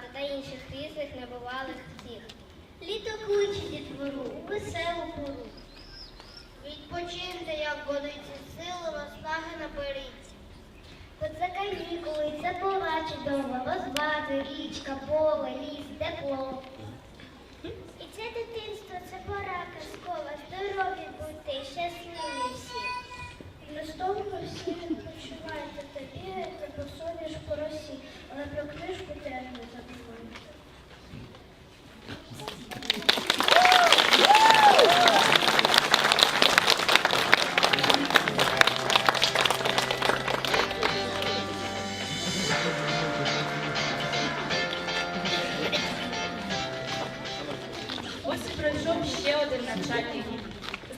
радості та інших різних небувалих втіх. Літо кличе дітвору, веселу пору. Відпочиньте, як годиться, силу наснаги наберіться. От за канікули, це побачить дома, розваги, річка, поле, ліс, тепло. І це дитинство, це пора казкова, здорові і щасливі всі. Листовно всі відпочивайте та бігаєте по ж по росі, але про книжку теж не забувайте. Ось пройшов ще один навчальний рік.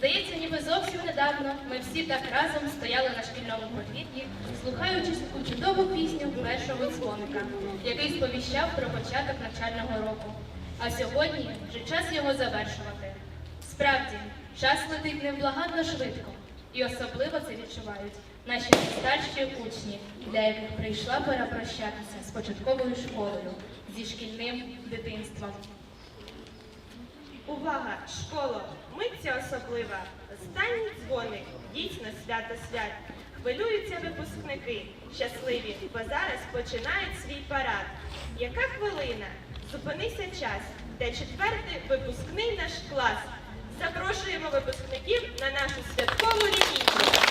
Здається, ніби зовсім недавно ми всі так разом стояли на шкільному подвір'ї, слухаючи таку чудову пісню першого дзвоника, який сповіщав про початок навчального року. А сьогодні вже час його завершувати. Справді, час летить невблаганно швидко, і особливо це відчувають наші найстарші учні, для яких прийшла пора прощатися з початковою школою, зі шкільним дитинством. Увага, школо, митця особлива. Останній дзвоник, дійсно свято свят. Хвилюються випускники, щасливі, бо зараз починають свій парад. Яка хвилина? Зупинися час, де четвертий випускний наш клас. Запрошуємо випускників на нашу святкову лінійку.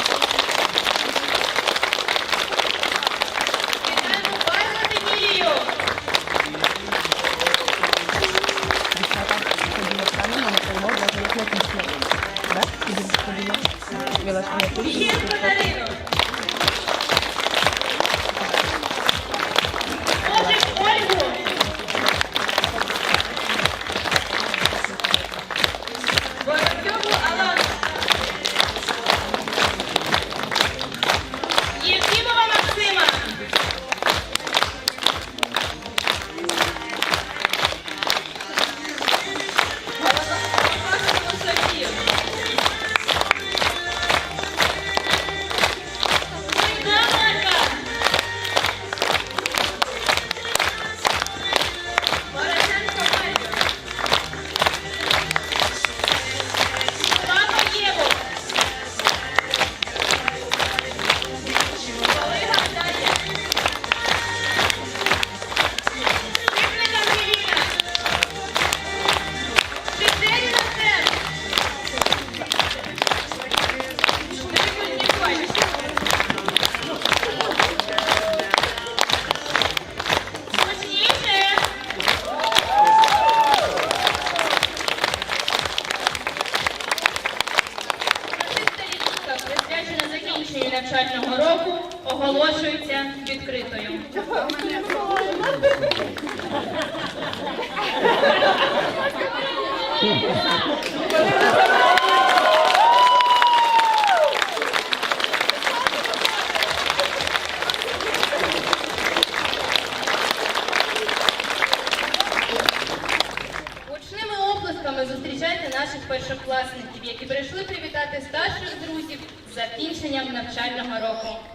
Наших першокласників, які прийшли привітати старших друзів з закінченням навчального року.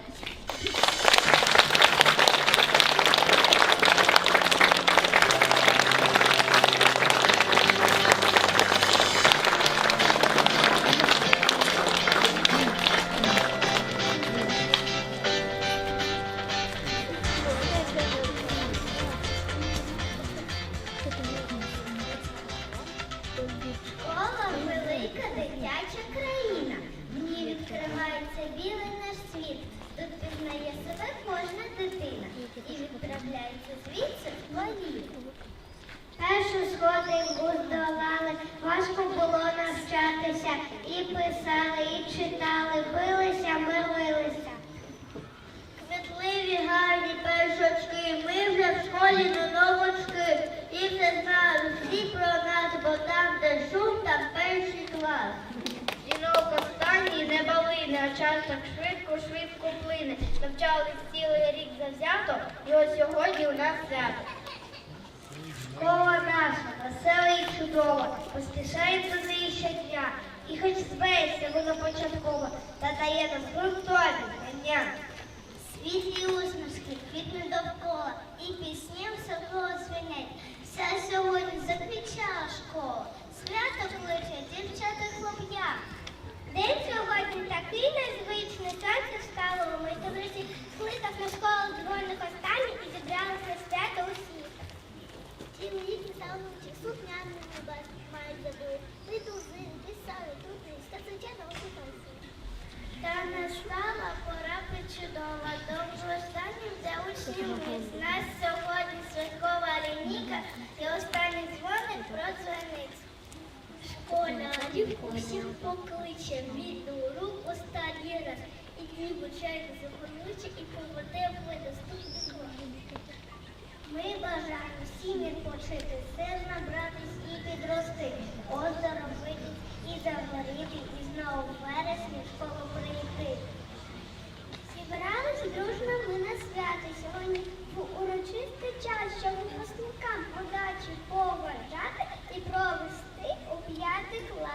Важко було навчатися, і писали, і читали, билися, милилися. Квітливі гарні першочки, ми вже в школі не новочки, і все знають всі про нас, бо там, де шум, там перший клас. Жінок останній не балине, а час так швидко, швидко плине. Навчались цілий рік завзято, і ось сьогодні у нас свято. Школа наша, весела і чудова, поспішається за неї щодня. І хоч зветься воно початково, та дає нам грунтові знання. Світлі усмішки, квітне довкола, і пісні все звенять. Вся сьогодні заквічала школа, свято кличе дівчата хлоп'я. День сьогодні такий незвичний, сонце встало, ми друзі, кликав на школу дзвоник останній і зібралися свято усіх. Цілий рік писали учі, сукнями небес мають забили. Ритузи, писали, та настала пора причудова, довго останнім де учнів мис. Нас сьогодні святкова лінійка і останній дзвоник продзвонить. Школярів усіх покличе, вільну руку останній раз. І ніби чайно захоронучи і поведе в доступний клас. Ми бажаємо всім відпочити, сил набратись і підрости, оздоровити і загоріти, і знову в вересні в школу прийти. Зібрались дружно ми на свято сьогодні в урочистий час, щоб випускникам удачі побажати і провести у п'ятий клас.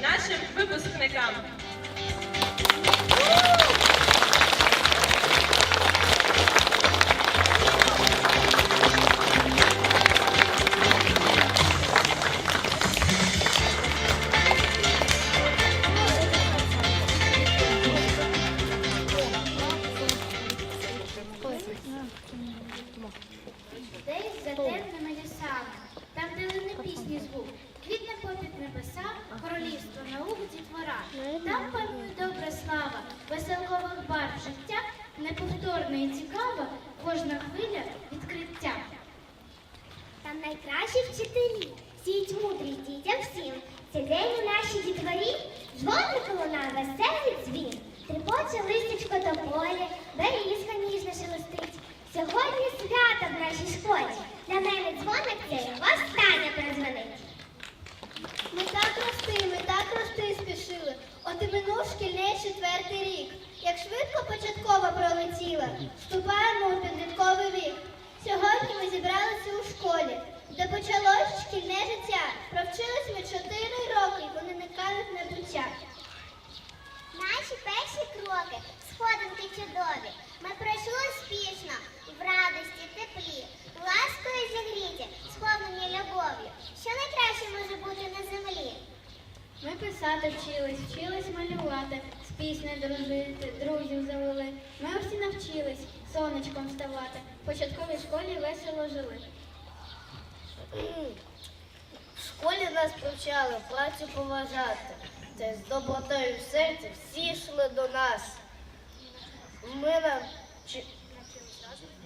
Нашим випускникам. Нашій школі. Для мене дзвоник цей востаннє прозвонить. Ми так рости, ми так рости спішили. От і минув шкільний четвертий рік. Як швидко початкова пролетіла, вступаємо у підлітковий вік. Сьогодні ми зібралися у школі, де почалось шкільне життя. Провчились ми чотири роки, вони не кажуть небуття. Наші перші кроки, сходинки чудові. Ми пройшли успішно, в радості, ласкою зігріті, сповнені любов'ю. Що найкраще може бути на землі? Ми писати вчились, вчились малювати, з піснею дружити, друзів завели. Ми всі навчились сонечком ставати. В початковій школі весело жили. В школі нас привчали працю поважати, та з добротою в серці всі йшли до нас. Ми, навчи...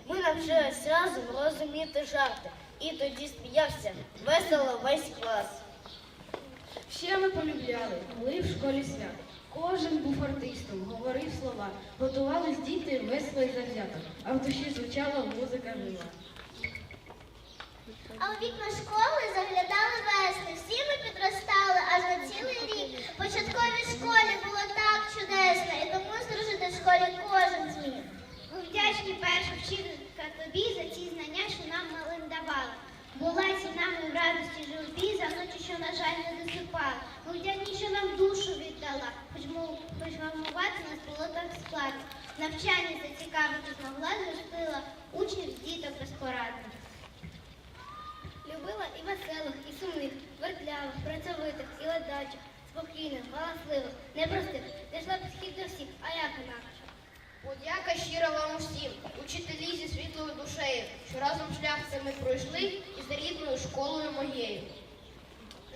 Ми навчились разом розуміти жарти, і тоді сміявся весело весь клас. Ще ми полюбляли, були в школі свят. Кожен був артистом, говорив слова, готувались діти весело і завзято, а в душі звучала музика жива. А у вікна школи заглядали весни. Всі ми підростали аж на цілий рік. В початковій школі було так чудесно, і тому здружити в школі кожен зміг. Вдячні перша вчителька тобі за ці знання, що нам малим давала. Була зі нами в радості журбі, за ночі, що, на жаль, не досипала. Ми вдячні, що нам душу віддала, хоч, хоч гамувати нас було так складно. Навчання зацікавити змогла, зростила учнів з діток розпорадних. Любила і веселих, і сумних, вертлявих, працьовитих, і ледачих, спокійних, галасливих, непростих, знайшла підхід до всіх, а як інакше? Подяка щира вам усім, учителі зі світлою душею, що разом шлях це ми пройшли і за рідною школою моєю.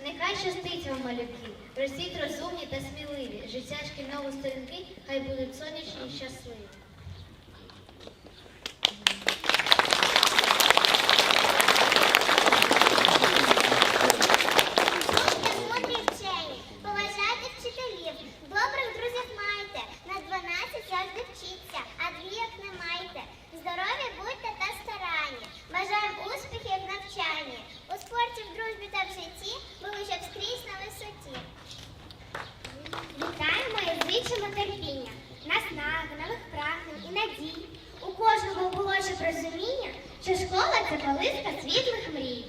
Нехай щастить вам, малюки, ростіть розумні та сміливі. Життя шкільного сторінки хай будуть сонячні і щасливі. Будьте мудрі вчені, поважайте вчителів, добрих друзів майте, на 12 завжди вчіться, а двійок не майте. Здорові будьте та старанні, бажаємо успіхів в навчанні. У спорті, в дружбі та в житті були щоб скрізь на висоті. Вітаємо і зичимо терпіння, наснаги, нових прагнень і надій. У щоб розуміння, що школа це колиска світлих мрій.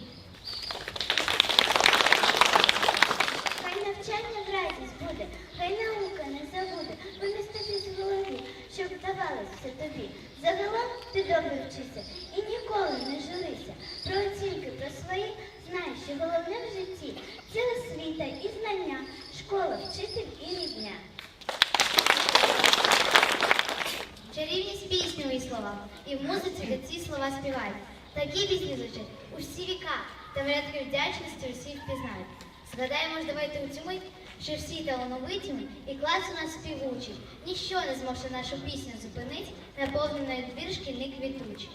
Хай навчання в радість буде, хай наука не забуде, вони тобі з голові, щоб вдавалося все тобі. Загалом ти добре вчися і ніколи не журися. Про оцінки, про свої знай, що головне в житті це освіта і знання, школа, вчитель і рідня. Чарівність пісні у її словах, і в музиці де ці слова співають. Такі пісні звучать у всі віка, та врядки вдячності усі впізнають. Згадаємо ж давайте у цю мить, що всі талановитіми і клас у нас співучий. Ніщо не пісня зупинить, наповненої двір шкільний квітучий.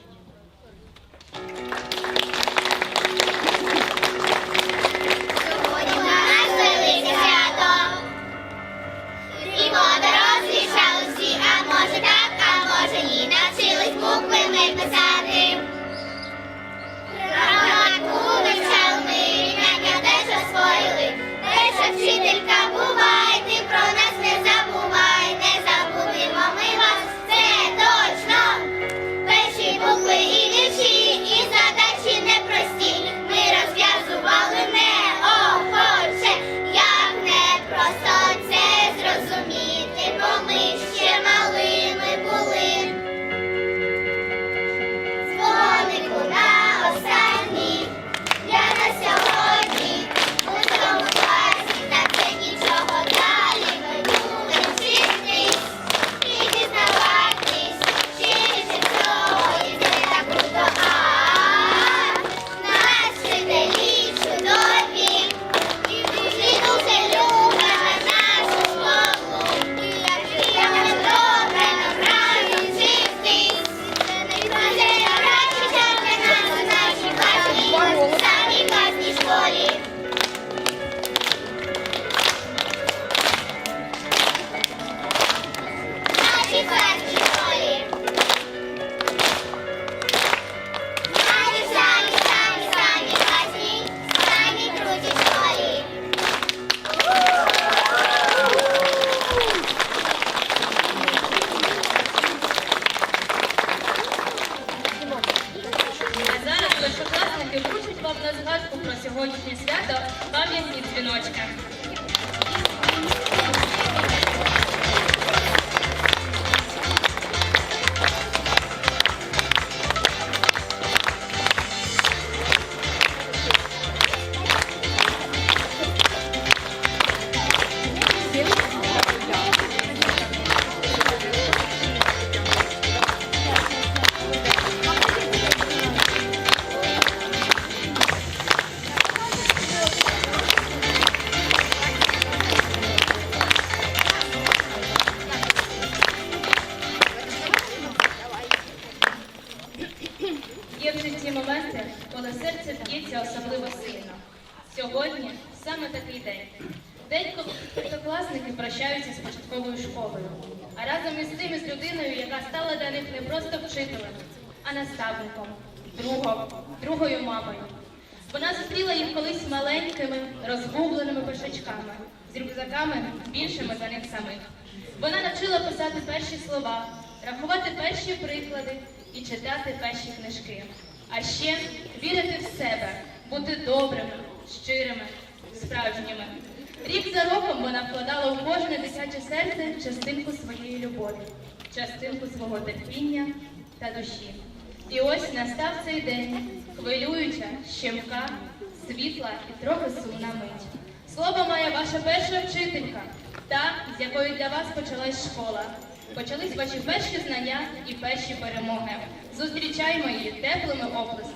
Про сьогоднішнє свято пам'ятні дзвіночки. Для них не просто вчителем, а наставником, другом, другою мамою. Вона зустріла їх колись маленькими, розгубленими пишачками, з рюкзаками більшими за них самих. Вона навчила писати перші слова, рахувати перші приклади і читати перші книжки. А ще вірити в себе, бути добрими, щирими, справжніми. Рік за роком вона вкладала у кожне дитяче серце частинку своєї любові, частинку свого терпіння та душі. І ось настав цей день, хвилююча, щемка, світла і трохи сумна мить. Слово має ваша перша вчителька, та, з якої для вас почалась школа. Почались ваші перші знання і перші перемоги. Зустрічаймо її теплими оплесками.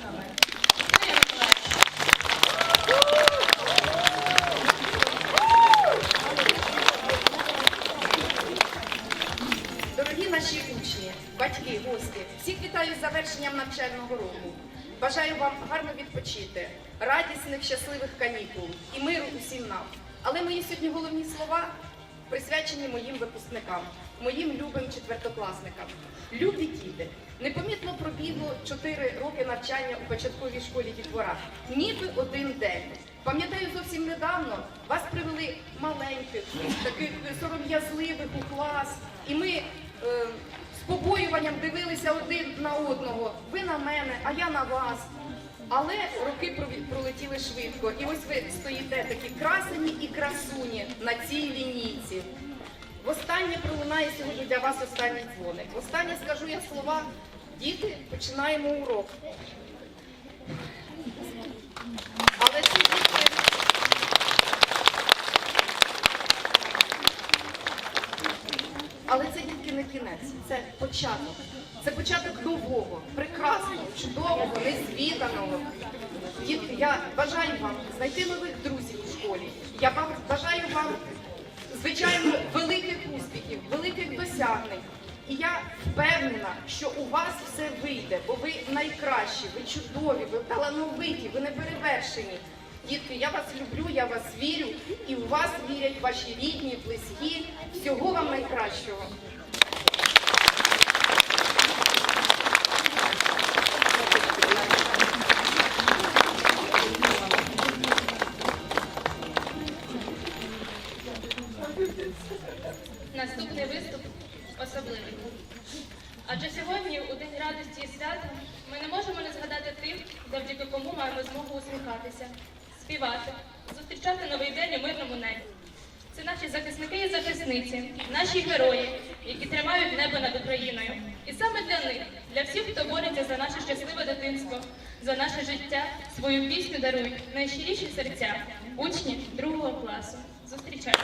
Завершенням навчального року. Бажаю вам гарно відпочити, радісних, щасливих канікул і миру усім нам. Але мої сьогодні головні слова присвячені моїм випускникам, моїм любим четвертокласникам. Любі діти, непомітно пробігло 4 роки навчання у початковій школі дітвора, ніби один день. Пам'ятаю, зовсім недавно вас привели маленьких, таких сором'язливих у клас, і ми е, побоюванням дивилися один на одного. Ви на мене, а я на вас. Але роки пролетіли швидко, і ось ви стоїте такі красені і красуні на цій лінійці. Востаннє пролунає сьогодні для вас останній дзвоник. Востаннє скажу я слова. Діти, починаємо урок. Але ці діти Але це дітки не кінець, це початок. Це початок нового, прекрасного, чудового, незвіданого. Дітки, я бажаю вам знайти нових друзів у школі. Я вам бажаю вам, звичайно, великих успіхів, великих досягнень. І я впевнена, що у вас все вийде, бо ви найкращі, ви чудові, ви талановиті, ви неперевершені. Дітки, я вас люблю, я вас вірю, і в вас вірять ваші рідні, близькі. Всього вам найкращого. Наступний виступ особливий. Адже сьогодні, у День радості і свята, ми не можемо не згадати тих, завдяки кому маємо змогу усміхатися, співати, зустрічати новий день у мирному небі. Це наші захисники і захисниці, наші герої, які тримають небо над Україною. І саме для них, для всіх, хто бореться за наше щасливе дитинство, за наше життя, свою пісню дарують найщиріші серця, учні другого класу. Зустрічайте.